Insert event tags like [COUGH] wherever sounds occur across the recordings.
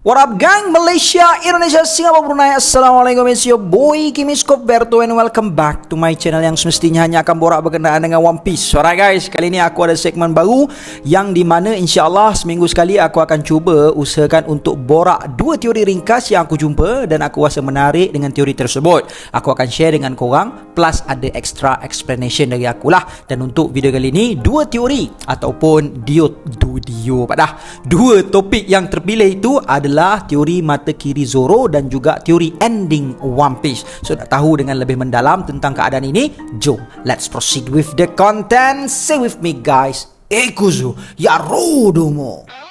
What up gang Malaysia, Indonesia, Singapura, Brunei. Assalamualaikum It's your boy Kimis Berto And welcome back to my channel Yang semestinya hanya akan borak berkenaan dengan One Piece. Alright guys, kali ni aku ada segmen baru Yang di mana insyaAllah seminggu sekali Aku akan cuba usahakan untuk borak Dua teori ringkas yang aku jumpa Dan aku rasa menarik dengan teori tersebut. Aku akan share dengan korang Plus ada extra explanation dari akulah. Dan untuk video kali ni Dua teori Ataupun dio, du, dio, dah? Dua topik yang terpilih itu adalah adalah teori mata kiri Zoro dan juga teori ending One Piece. So nak tahu dengan lebih mendalam tentang keadaan ini, jom let's proceed with the content. Say with me guys. Ekuzu Yarodomo. Amaya,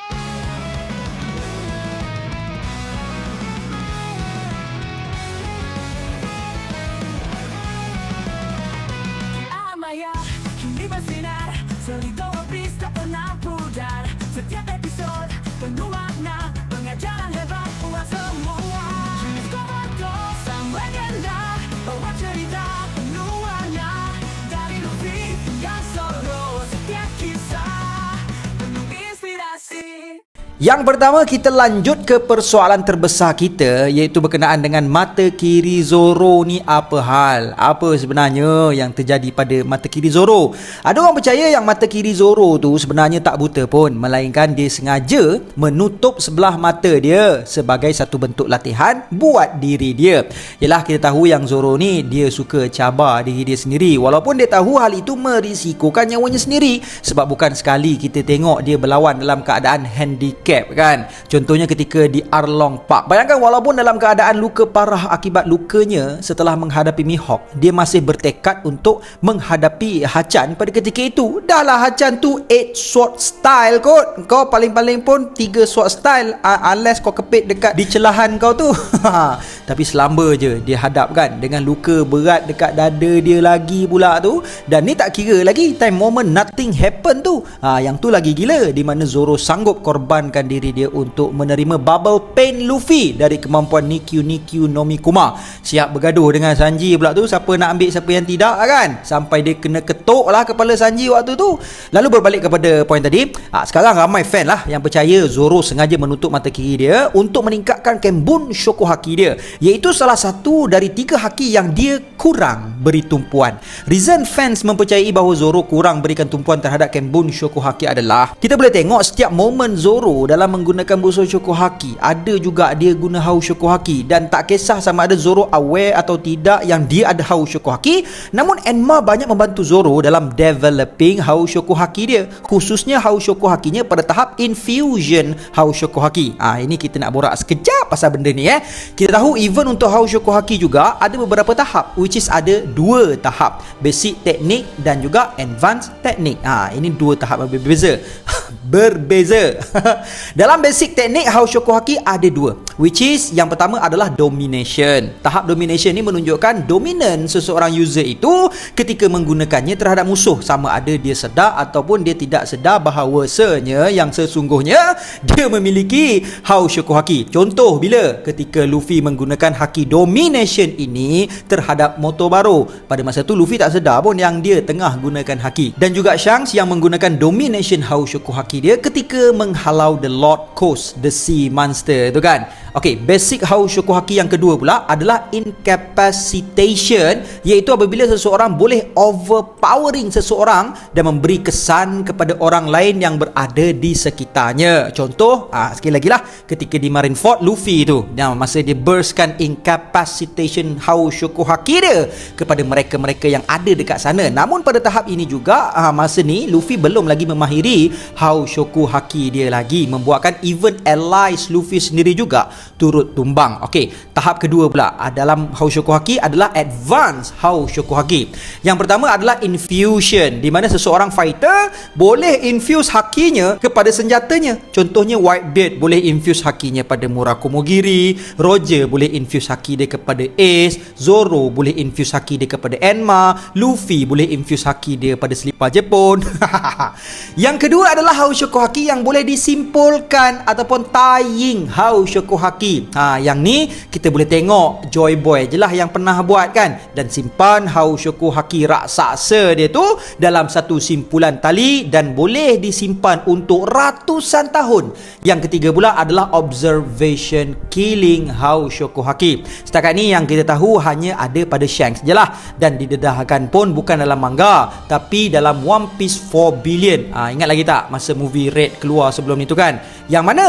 Yang pertama kita lanjut ke persoalan terbesar kita iaitu berkenaan dengan mata kiri Zoro ni apa hal? Apa sebenarnya yang terjadi pada mata kiri Zoro? Ada orang percaya yang mata kiri Zoro tu sebenarnya tak buta pun melainkan dia sengaja menutup sebelah mata dia sebagai satu bentuk latihan buat diri dia. Yalah kita tahu yang Zoro ni dia suka cabar diri dia sendiri walaupun dia tahu hal itu merisikokan nyawanya sendiri sebab bukan sekali kita tengok dia berlawan dalam keadaan handicap kan. Contohnya ketika di Arlong Park. Bayangkan walaupun dalam keadaan luka parah akibat lukanya setelah menghadapi Mihawk, dia masih bertekad untuk menghadapi Hachan pada ketika itu. Dah lah Hachan tu 8 sword style kot. Kau paling-paling pun 3 sword style unless kau kepit dekat di celahan kau tu. [LAUGHS] Tapi selamba je dia hadap kan dengan luka berat dekat dada dia lagi pula tu. Dan ni tak kira lagi time moment nothing happen tu. Ha, yang tu lagi gila di mana Zoro sanggup korbankan diri dia untuk menerima bubble pain Luffy dari kemampuan Nikyu Nikyu Nomikuma. Siap bergaduh dengan Sanji pula tu siapa nak ambil siapa yang tidak kan. Sampai dia kena ketuk lah kepala Sanji waktu tu. Lalu berbalik kepada poin tadi. Ha, sekarang ramai fan lah yang percaya Zoro sengaja menutup mata kiri dia untuk meningkatkan Kenbun Shoko Haki dia. Iaitu salah satu dari tiga haki yang dia kurang beri tumpuan. Reason fans mempercayai bahawa Zoro kurang berikan tumpuan terhadap Kenbun Shoko Haki adalah kita boleh tengok setiap momen Zoro dalam menggunakan Busou Shoko Haki ada juga dia guna Hau Shoko Haki dan tak kisah sama ada Zoro aware atau tidak yang dia ada Hau Shoko Haki namun Enma banyak membantu Zoro dalam developing Hau Shoko Haki dia khususnya Hau Shoko Hakinya pada tahap infusion Hau Shoko Haki ah ini kita nak borak sekejap pasal benda ni eh kita tahu even untuk Hau Shoko Haki juga ada beberapa tahap which is ada dua tahap basic teknik dan juga advanced teknik ah ini dua tahap yang berbeza [LAUGHS] berbeza. [LAUGHS] Dalam basic teknik Hao Shokuhaki ada dua. Which is yang pertama adalah domination. Tahap domination ni menunjukkan dominan seseorang user itu ketika menggunakannya terhadap musuh. Sama ada dia sedar ataupun dia tidak sedar bahawasanya yang sesungguhnya dia memiliki Hao Shokuhaki. Contoh bila ketika Luffy menggunakan haki domination ini terhadap Motobaro. Pada masa tu Luffy tak sedar pun yang dia tengah gunakan haki. Dan juga Shanks yang menggunakan domination Hao Shokuhaki dia ketika menghalau the Lord Coast, the sea monster tu kan. Okey, basic Hao Shokuhaki yang kedua pula adalah incapacitation iaitu apabila seseorang boleh overpowering seseorang dan memberi kesan kepada orang lain yang berada di sekitarnya. Contoh, ah sekali lagi lah ketika di Marineford Luffy tu, yang masa dia burstkan incapacitation Hao Shokuhaki dia kepada mereka-mereka yang ada dekat sana. Namun pada tahap ini juga ah, masa ni Luffy belum lagi memahiri Hao Shokuhaki dia lagi membuatkan even allies Luffy sendiri juga turut tumbang. Okey, tahap kedua pula ah, dalam Hao Shokuhaki adalah advance Hao Shokuhaki. Yang pertama adalah infusion di mana seseorang fighter boleh infuse hakinya kepada senjatanya. Contohnya Whitebeard boleh infuse hakinya pada Murakumogiri, Roger boleh infuse haki dia kepada Ace, Zoro boleh infuse haki dia kepada Enma, Luffy boleh infuse haki dia pada selipar Jepun. [LAUGHS] yang kedua adalah Hao Shokuhaki yang boleh disimpulkan ataupun tying Hao Shokuhaki Haki. Ha yang ni kita boleh tengok Joy Boy je lah yang pernah buat kan dan simpan Hau Shoku Haki raksasa dia tu dalam satu simpulan tali dan boleh disimpan untuk ratusan tahun. Yang ketiga pula adalah observation killing Hau Shoku Haki. Setakat ni yang kita tahu hanya ada pada Shanks je lah dan didedahkan pun bukan dalam manga tapi dalam One Piece 4 billion. Ha, ingat lagi tak masa movie Red keluar sebelum itu kan? Yang mana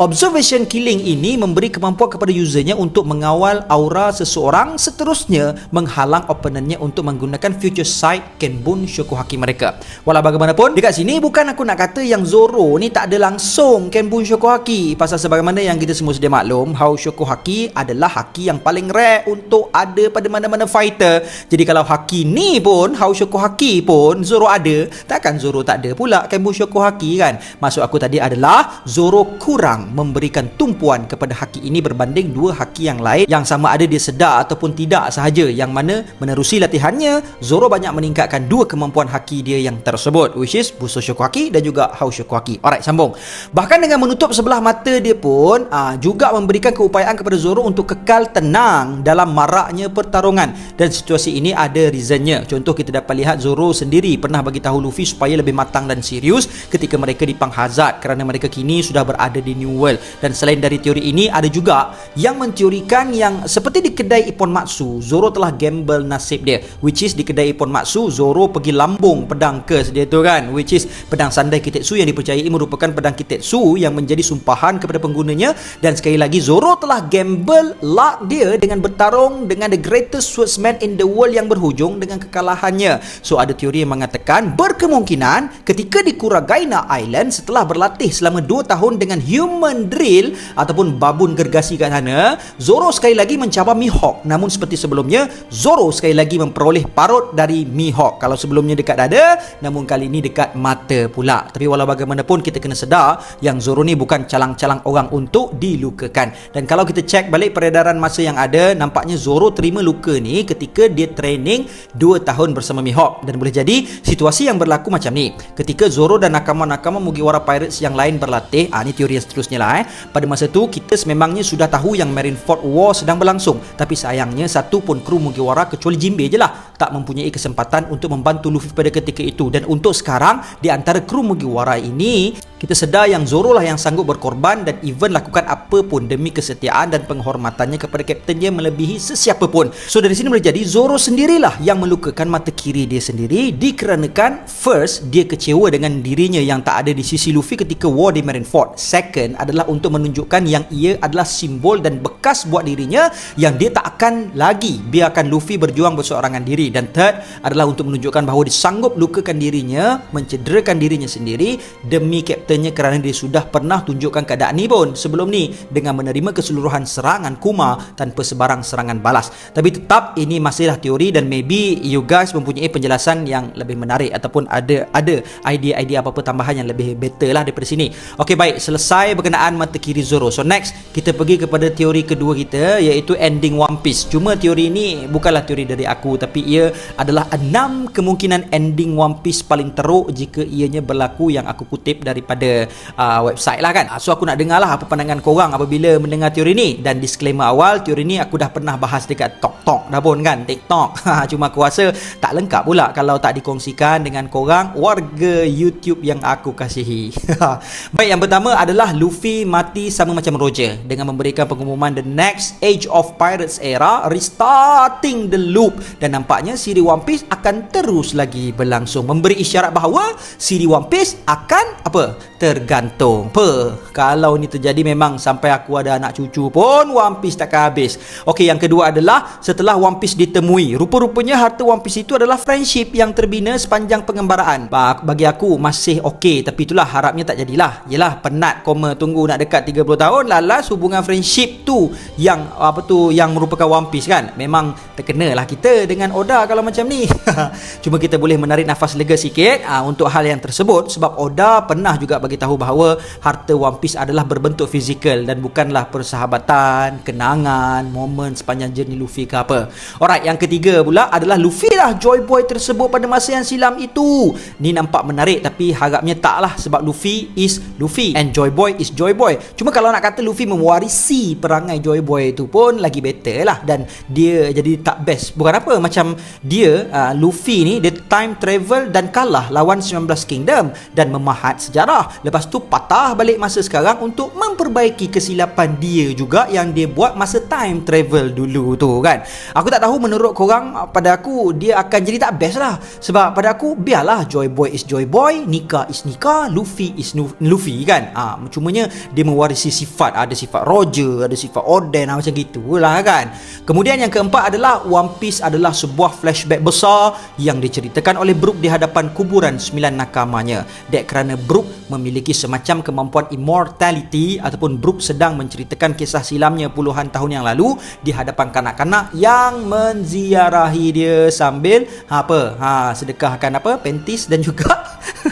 observation killing ini memberi kemampuan kepada usernya untuk mengawal aura seseorang seterusnya menghalang opponentnya untuk menggunakan future sight Kenbun Shokuhaki mereka. Walau bagaimanapun dekat sini bukan aku nak kata yang Zoro ni tak ada langsung Kenbun Shokuhaki pasal sebagaimana yang kita semua sedia maklum Hao Shokuhaki adalah haki yang paling rare untuk ada pada mana-mana fighter. Jadi kalau haki ni pun Hao Shokuhaki pun Zoro ada, takkan Zoro tak ada pula Kenbun Shokuhaki kan? Maksud aku tadi adalah Zoro kurang memberikan tumpuan kepada haki ini berbanding dua haki yang lain yang sama ada dia sedar ataupun tidak sahaja yang mana menerusi latihannya Zoro banyak meningkatkan dua kemampuan haki dia yang tersebut which is Buso Shokuhaki dan juga Hao Shokuhaki. Alright, sambung. Bahkan dengan menutup sebelah mata dia pun aa, juga memberikan keupayaan kepada Zoro untuk kekal tenang dalam maraknya pertarungan dan situasi ini ada reasonnya. Contoh kita dapat lihat Zoro sendiri pernah bagi tahu Luffy supaya lebih matang dan serius ketika mereka di Pang Hazard kerana mereka kini sudah berada di New World. Dan selain dari teori ini ada juga yang menteorikan yang seperti di kedai Ippon Matsu Zoro telah gamble nasib dia. Which is di kedai Ippon Matsu Zoro pergi lambung pedang curse dia tu kan. Which is pedang sandai Kitetsu yang dipercayai merupakan pedang Kitetsu yang menjadi sumpahan kepada penggunanya. Dan sekali lagi Zoro telah gamble luck dia dengan bertarung dengan the greatest swordsman in the world yang berhujung dengan kekalahannya. So ada teori yang mengatakan berkemungkinan ketika di Kuragaina Island setelah berlatih selama 2 tahun dengan human drill ataupun babun gergasi kat sana. Zoro sekali lagi mencabar Mihawk. Namun seperti sebelumnya Zoro sekali lagi memperoleh parut dari Mihawk. Kalau sebelumnya dekat dada namun kali ini dekat mata pula. Tapi walau bagaimanapun kita kena sedar yang Zoro ni bukan calang-calang orang untuk dilukakan. Dan kalau kita cek balik peredaran masa yang ada nampaknya Zoro terima luka ni ketika dia training 2 tahun bersama Mihawk. Dan boleh jadi situasi yang berlaku macam ni. Ketika Zoro dan nakama-nakama Mugiwara Pirates yang lain berlatih ah ni teori yang seterusnya lah eh pada masa tu kita sememangnya sudah tahu yang Marineford War sedang berlangsung tapi sayangnya satu pun kru Mugiwara kecuali Jinbe je lah tak mempunyai kesempatan untuk membantu Luffy pada ketika itu dan untuk sekarang di antara kru Mugiwara ini kita sedar yang Zoro lah yang sanggup berkorban dan even lakukan apa pun demi kesetiaan dan penghormatannya kepada kaptennya melebihi sesiapa pun. So dari sini boleh jadi Zoro sendirilah yang melukakan mata kiri dia sendiri dikarenakan first dia kecewa dengan dirinya yang tak ada di sisi Luffy ketika war di Marineford. Second adalah untuk menunjukkan yang ia adalah simbol dan bekas buat dirinya yang dia tak akan lagi biarkan Luffy berjuang berseorangan diri dan third adalah untuk menunjukkan bahawa dia sanggup lukakan dirinya, mencederakan dirinya sendiri demi kaptennya kerana dia sudah pernah tunjukkan keadaan ni pun sebelum ni dengan menerima keseluruhan serangan Kuma tanpa sebarang serangan balas. Tapi tetap ini masihlah teori dan maybe you guys mempunyai penjelasan yang lebih menarik ataupun ada ada idea-idea apa-apa tambahan yang lebih better lah daripada sini. Okey baik, selesai berkenaan mata kiri Zoro. So next kita pergi kepada teori kedua kita iaitu ending One Piece. Cuma teori ini bukanlah teori dari aku tapi ia adalah enam kemungkinan ending One Piece paling teruk jika ianya berlaku yang aku kutip daripada uh, website lah kan. So aku nak dengar lah apa pandangan korang apabila mendengar teori ni dan disclaimer awal teori ni aku dah pernah bahas dekat Tok Tok dah pun kan TikTok. [LAUGHS] Cuma aku rasa tak lengkap pula kalau tak dikongsikan dengan korang warga YouTube yang aku kasihi. [LAUGHS] Baik yang pertama adalah Luffy mati sama macam Roger dengan memberikan pengumuman the next Age of Pirates era restarting the loop. Dan nampaknya siri One Piece akan terus lagi berlangsung memberi isyarat bahawa siri One Piece akan apa tergantung. Pe kalau ni terjadi memang sampai aku ada anak cucu pun One Piece takkan habis. Okey yang kedua adalah setelah One Piece ditemui rupa-rupanya harta One Piece itu adalah friendship yang terbina sepanjang pengembaraan. Ba- bagi aku masih okey tapi itulah harapnya tak jadilah. Yelah penat koma tunggu nak dekat 30 tahun lalas hubungan friendship tu yang apa tu yang merupakan One Piece kan memang terkenalah kita dengan Oda kalau macam ni [LAUGHS] cuma kita boleh menarik nafas lega sikit aa, untuk hal yang tersebut sebab Oda pernah juga bagi tahu bahawa harta One Piece adalah berbentuk fizikal dan bukanlah persahabatan, kenangan, momen sepanjang journey Luffy ke apa. Alright, yang ketiga pula adalah Luffy lah Joy Boy tersebut pada masa yang silam itu. Ni nampak menarik tapi harapnya taklah sebab Luffy is Luffy and Joy Boy is Joy Boy. Cuma kalau nak kata Luffy mewarisi perangai Joy Boy itu pun lagi better lah. Dan dia jadi tak best. Bukan apa macam dia uh, Luffy ni dia time travel dan kalah lawan 19 Kingdom dan memahat sejarah. Lepas tu patah balik masa sekarang untuk memperbaiki kesilapan dia juga yang dia buat masa time travel dulu tu kan? Aku tak tahu menurut korang uh, pada aku dia akan jadi tak best lah. Sebab pada aku biarlah Joy Boy is Joy Boy Nika is Nika Luffy is Luffy kan ah ha, cumanya dia mewarisi sifat. Ada sifat Roger ada sifat Oden ah, macam gitulah kan? Kemudian yang keempat adalah One Piece adalah sebuah flashback besar yang diceritakan oleh Brook di hadapan kuburan sembilan nakamanya. Dek kerana Brook memiliki semacam kemampuan immortality ataupun Brook sedang menceritakan kisah silamnya puluhan tahun yang lalu di hadapan kanak-kanak yang menziarahi dia sambil ha, apa? Ha sedekahkan apa? Pentis dan juga [LAUGHS]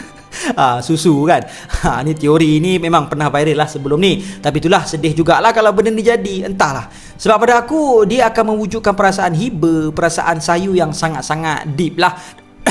ha, susu kan? Ha, [LAUGHS] ni teori ni memang pernah viral lah sebelum ni. Tapi itulah sedih jugalah kalau benda ni jadi. Entahlah. Sebab pada aku dia akan mewujudkan perasaan hiba perasaan sayu yang sangat-sangat deep lah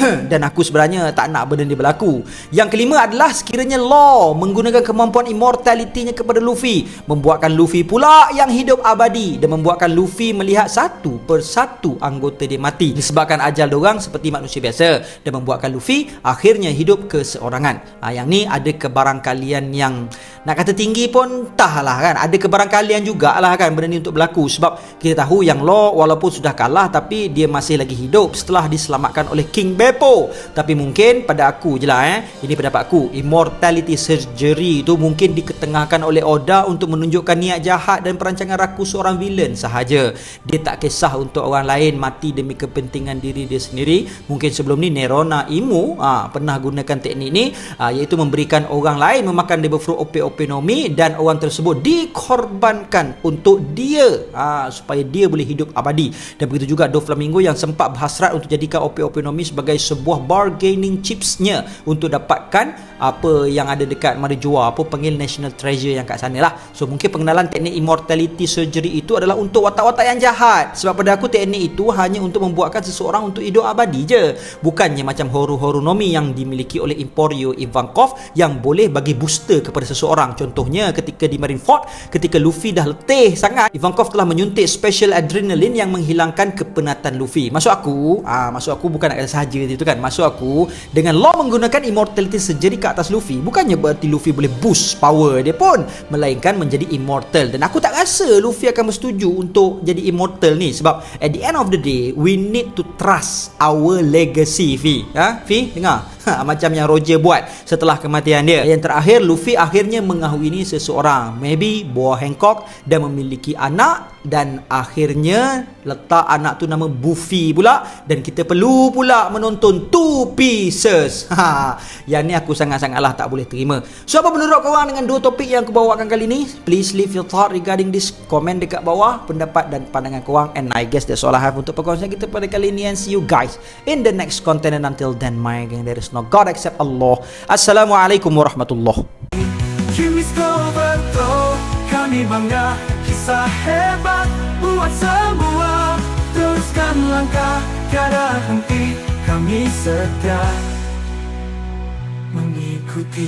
[CLEARS THROAT] dan aku sebenarnya tak nak benda ni berlaku. Yang kelima adalah sekiranya Law menggunakan kemampuan immortality-nya kepada Luffy, membuatkan Luffy pula yang hidup abadi dan membuatkan Luffy melihat satu persatu anggota dia mati disebabkan ajal dorang seperti manusia biasa dan membuatkan Luffy akhirnya hidup keseorangan. Ha, yang ni ada kebarangkalian yang nak kata tinggi pun lah kan. Ada kebarangkalian jugalah kan benda ni untuk berlaku. Sebab kita tahu yang Law walaupun sudah kalah tapi dia masih lagi hidup setelah diselamatkan oleh King Beppo. Tapi mungkin pada aku je lah eh. Ini pendapat aku. Immortality surgery tu mungkin diketengahkan oleh Oda untuk menunjukkan niat jahat dan perancangan rakus seorang villain sahaja. Dia tak kisah untuk orang lain mati demi kepentingan diri dia sendiri. Mungkin sebelum ni Nerona Imu ha, pernah gunakan teknik ni ha, iaitu memberikan orang lain memakan dia berfruit openomi dan orang tersebut dikorbankan untuk dia. Ha, supaya dia boleh hidup abadi. Dan begitu juga Doflamingo yang sempat berhasrat untuk jadikan sebagai sebagai sebuah bargaining chipsnya untuk dapatkan apa yang ada dekat Marijoa apa panggil national treasure yang kat sana lah so mungkin pengenalan teknik immortality surgery itu adalah untuk watak-watak yang jahat. Sebab pada aku teknik itu hanya untuk membuatkan seseorang untuk hidup abadi je. Bukannya macam horu-horu nomi yang dimiliki oleh Emporio Ivankov yang boleh bagi booster kepada seseorang. Contohnya ketika di Marineford ketika Luffy dah letih sangat Ivankov telah menyuntik special adrenaline yang menghilangkan kepenatan Luffy. Masuk aku ah masuk aku bukan nak kata sahaja dia tu kan. Maksud aku Dengan Law menggunakan immortality surgery ke atas Luffy. Bukannya berarti Luffy boleh boost power dia pun Melainkan menjadi immortal. Dan aku tak rasa Luffy akan bersetuju untuk jadi immortal ni. Sebab at the end of the day We need to trust our legacy Fi ha? Fi dengar ha, Macam yang Roger buat setelah kematian dia. Yang terakhir Luffy akhirnya mengahwini seseorang. Maybe Boa Hancock Dan memiliki anak Dan akhirnya letak anak tu nama Buffy pula. Dan kita perlu pula menonton Two Pieces. [LAUGHS] Ha, Yang ni aku sangat-sangatlah tak boleh terima. So apa menurut korang dengan dua topik yang aku bawakan kali ni? Please leave your thought regarding this Comment dekat bawah Pendapat dan pandangan korang. And I guess that's all I have untuk perkongsian kita pada kali ni. And see you guys in the next content. And until then my gang there is no God except Allah. Assalamualaikum warahmatullahi henti Kami setia Mengikuti